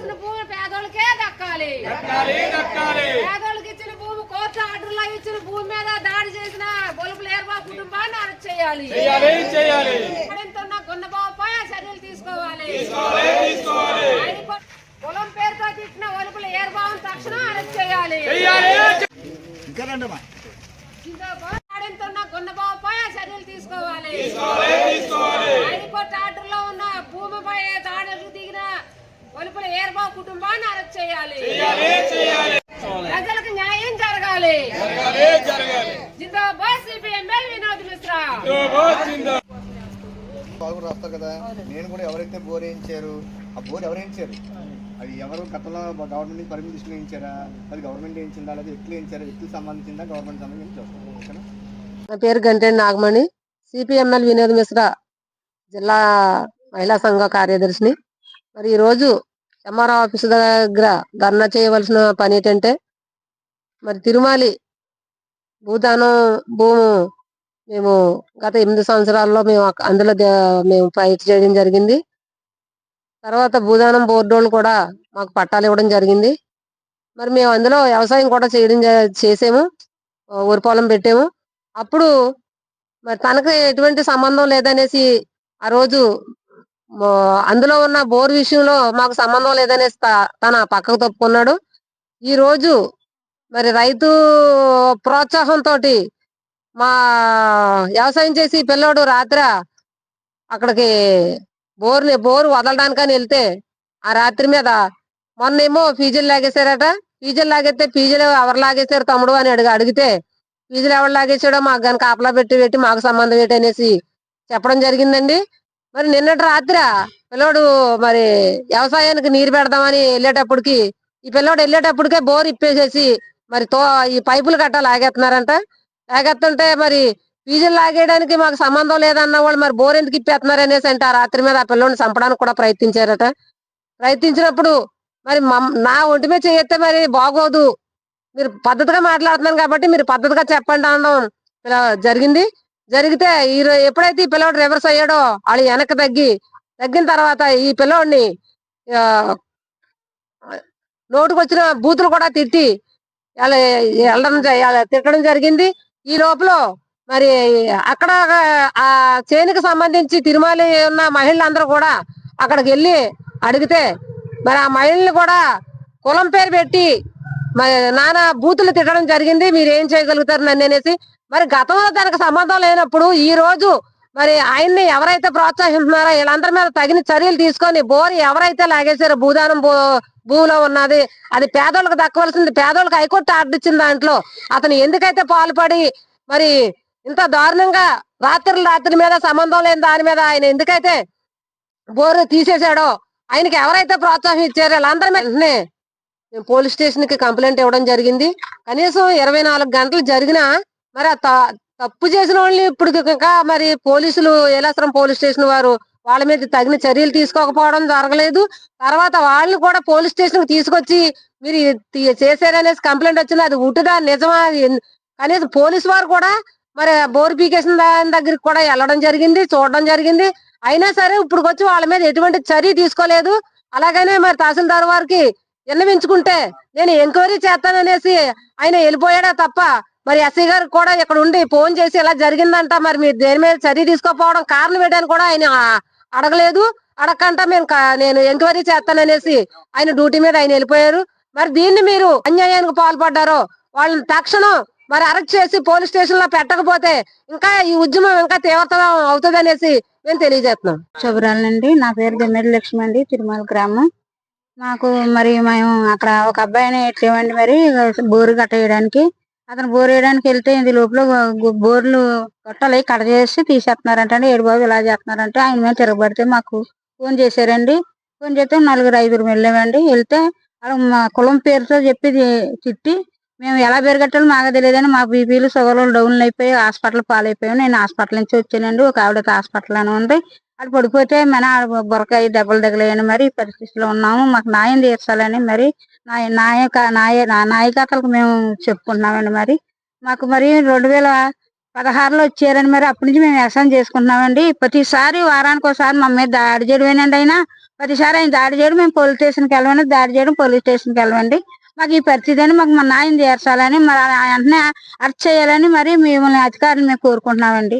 దక్కాల్సిన భూమి పేదోళ్ళకే దక్కాలి. దక్కాలి దక్కాలి. పేదోళ్ళకి ఇచ్చిన భూమి కోర్టు ఆర్డర్లో ఇచ్చిన భూమి మీద దాడి చేసిన బొలుపులు ఏర్పా కుటుంబాన్ని అరెస్ట్ చేయాలి. ఎక్కడంతున్న గున్నబాబుపై చర్యలు తీసుకోవాలి. పొలం పేరుతో తిట్టిన ఒలుపుల ఏర్బాబుని తక్షణం అరెస్ట్ చేయాలి. ఆడంతున్న గున్నబాబుపై చర్యలు తీసుకోవాలి. తీసుకోవాలి తీసుకోవాలి. హైకోర్టు ఆర్డర్లో ఉన్న భూమిపై దిగిన ఒలుపుల ఏర్బాబు కుటుంబాన్ని అరెస్ట్ చేయాలి. చేయాలి చేయాలి. ప్రజలకు న్యాయం జరగాలి. జిందాబాద్ వినోద్ మిశ్రా. రాస్తారు కదా నేను కూడా ఎవరైతే బోర్ వేయించారు ఆ బోర్ ఎవరు వేయించారు? అది ఎవరు గతంలో గవర్నమెంట్ పర్మిషన్ వేయించారా? అది గవర్నమెంట్ వేయించిందా? లేదా వ్యక్తులు వేయించారా? వ్యక్తులకు సంబంధించిందా? గవర్నమెంట్ సంబంధించి చూస్తాం. ఓకేనా? నా పేరు గంటేని నాగమణి సిపిఎంఎల్ వినోద్ మిశ్రా జిల్లా మహిళా సంఘ కార్యదర్శిని. మరి ఈరోజు ఎంఆర్ఓ ఆఫీస్ దగ్గర ధర్నా చేయవలసిన పని ఏంటంటే మరి తిరుమలి భూదానం భూము మేము గత ఎనిమిది సంవత్సరాల్లో మేము అందులో మేము ఫైట్ చేయడం జరిగింది. తర్వాత భూదానం బోర్డు వాళ్ళు కూడా మాకు పట్టాలు ఇవ్వడం జరిగింది. మరి మేము అందులో వ్యవసాయం కూడా చేయడం జ- చేసాము. వరి పొలం పెట్టాము. అప్పుడు మరి తనకు ఎటువంటి సంబంధం లేదనేసి ఆ రోజు అందులో ఉన్న బోర్ విషయంలో మాకు సంబంధం లేదనే త- తన పక్కకు తప్పుకున్నాడు. ఈ రోజు మరి రైతు ప్రోత్సాహంతో మా వ్యవసాయం చేసి పిల్లోడు రాత్రి అక్కడికి బోర్ని బోర్ వదలడానికని వెళ్తే ఆ రాత్రి మీద మొన్నేమో ఫీజులు లాగేశారట. ఫీజులు లాగేస్తే ఫీజులు ఎవరు లాగేశారు తమ్ముడు అని అడిగి అడిగితే ఫీజులు ఎవరు లాగేసాడో మాకు గనక కాపలా పెట్టి పెట్టి మాకు సంబంధం ఏంటి అనేసి చెప్పడం జరిగిందండి. మరి నిన్నటి రాత్రి పిల్లోడు మరి వ్యవసాయానికి నీరు పెడదామని వెళ్ళేటప్పటికి ఈ పిల్లోడు వెళ్ళేటప్పటికే బోర్ ఇప్పేసేసి మరి తో ఈ పైపులు కట్ట లాగేస్తున్నారంట లాగేస్తుంటే మరి ఫీజులు లాగేయడానికి మాకు సంబంధం లేదన్న వాళ్ళు మరి బోర్ ఎందుకు ఇప్పేస్తున్నారు అనేసి అంటే ఆ రాత్రి మీద ఆ పిల్లోని చంపడానికి కూడా ప్రయత్నించారట. ప్రయత్నించినప్పుడు మరి మమ్- నా ఒంటి మీద చేయొస్తే మరి బాగోదు. మీరు పద్ధతిగా మాట్లాడుతున్నాను కాబట్టి మీరు పద్ధతిగా చెప్పండి అనడం ఇలా జరిగింది. జరిగితే ఈ ఎప్పుడైతే ఈ పిల్లోడు రివర్స్ అయ్యాడో వాళ్ళు వెనక్కి తగ్గి తగ్గిన తర్వాత ఈ పిల్లోడిని నోటుకొచ్చిన బూతులు కూడా తిట్టి వాళ్ళ వెళ్ళడం తిట్టడం జరిగింది. ఈ లోపల మరి అక్కడ ఆ చేనుకు సంబంధించి తిరుమల ఉన్న మహిళలందరూ కూడా అక్కడికి వెళ్ళి అడిగితే మరి ఆ మహిళని కూడా కులం పేరు పెట్టి మరి నానా బూతులు తిట్టడం జరిగింది. మీరు ఏం చేయగలుగుతారు నన్ను అనేసి. మరి గతంలో దానికి సంబంధం లేనప్పుడు ఈ రోజు మరి ఆయన్ని ఎవరైతే ప్రోత్సహిస్తున్నారో వీళ్ళందరి మీద తగిన చర్యలు తీసుకొని బోరు ఎవరైతే లాగేశారో భూదానం భూ భూమిలో ఉన్నది అది పేదోళ్ళకి దక్కవలసింది పేదోళ్ళకి హైకోర్టు ఆర్డర్ ఇచ్చిన దాంట్లో అతను ఎందుకైతే పాల్పడి మరి ఇంత దారుణంగా రాత్రి రాత్రి మీద సంబంధం లేని దాని మీద ఆయన ఎందుకైతే బోరు తీసేశాడో ఆయనకి ఎవరైతే ప్రోత్సాహం ఇచ్చారో వీళ్ళందరి మీద మేము పోలీస్ స్టేషన్కి కంప్లైంట్ ఇవ్వడం జరిగింది. కనీసం ఇరవై నాలుగు గంటలు జరిగినా మరి ఆ త- తప్పు చేసిన వాళ్ళని ఇప్పుడు మరి పోలీసులు ఏలాసరం పోలీస్ స్టేషన్ వారు వాళ్ళ మీద తగిన చర్యలు తీసుకోకపోవడం జరగలేదు. తర్వాత వాళ్ళని కూడా పోలీస్ స్టేషన్ తీసుకొచ్చి మీరు చేశారనేసి కంప్లైంట్ వచ్చింది. అది ఉట్టుదా నిజమా? కనీసం పోలీసు వారు కూడా మరి బోర్ పీకేసిన దాని దగ్గరికి కూడా వెళ్ళడం జరిగింది చూడడం జరిగింది. అయినా సరే ఇప్పుడు వచ్చి వాళ్ళ మీద ఎటువంటి చర్య తీసుకోలేదు. అలాగనే మరి తహసీల్దార్ వారికి విన్నవించుకుంటే నేను ఎంక్వైరీ చేస్తాననేసి ఆయన వెళ్ళిపోయాడా తప్ప మరి ఎస్ఐ గారు కూడా ఇక్కడ ఉండి ఫోన్ చేసి ఇలా జరిగిందంట మరి మీరు దేని మీద చర్య తీసుకోకపోవడం కారణం ఏంటని కూడా ఆయన అడగలేదు. అడగకంట మేము నేను ఎంక్వైరీ చేస్తాననేసి ఆయన డ్యూటీ మీద ఆయన వెళ్ళిపోయారు. మరి దీన్ని మీరు అన్యాయానికి పాల్పడ్డారో వాళ్ళని తక్షణం మరి అరెస్ట్ చేసి పోలీస్ స్టేషన్లో పెట్టకపోతే ఇంకా ఈ ఉద్యమం ఇంకా తీవ్రతరం అవుతుంది అనేసి మేము తెలియజేస్తున్నాం. శుభ్రాలండి నా పేరు దెమ్మెరి లక్ష్మి అండి తిరుమల గ్రామం. మాకు మరి మేము అక్కడ ఒక అబ్బాయిని ఎట్లేమండి మరి బోరు కట్టేయడానికి. అతను బోరు వేయడానికి వెళ్తే ఇది లోపల బోర్లు గొట్టాలు కట్ చేసి తీసేస్తున్నారంట అండి. ఏడు బాబు ఇలా చేస్తున్నారంటే ఆయన మీద తిరగబడితే మాకు ఫోన్ చేశారండి. ఫోన్ చేస్తే నలుగురు ఐదుగురు వెళ్ళామండి. వెళ్తే అక్కడ మా కులం పేరుతో చెప్పి తిట్టి మేము ఎలా పెరగట్టాలో మాకు తెలియదని మా బీపీలు షుగర్లు డౌన్లు అయిపోయి హాస్పిటల్ పాలైపోయాం. నేను హాస్పిటల్ నుంచి వచ్చానండి. ఒక ఆవిడ హాస్పిటల్ అని ఉంది. అది పడిపోతే మన బొరకాయ దెబ్బలు తగిలాయని మరి పరిస్థితిలో ఉన్నాము. మాకు న్యాయం తీర్చాలని మరి నాయ నాయక నాయ నా నాయకతలకు మేము చెప్పుకుంటున్నామండి మరి. మాకు మరి రెండు వేల పదహారులో వచ్చారని మరి అప్పటి నుంచి మేము వ్యవసాయం చేసుకుంటున్నామండి. ప్రతిసారి వారానికి ఒకసారి మా మీద దాడి చేయడమేనండి అయినా ప్రతిసారి ఆయన దాడి చేయడం మేము పోలీస్ స్టేషన్కి వెళ్ళమండి. దాడి చేయడం పోలీస్ స్టేషన్కి వెళ్ళమండి. మాకు ఈ పరిస్థితి అని మాకు మా నాయన తీర్చాలని మరి ఆ వెంటనే అరెస్ట్ చేయాలని మరి మిమ్మల్ని అధికారులు మేము కోరుకుంటున్నామండి.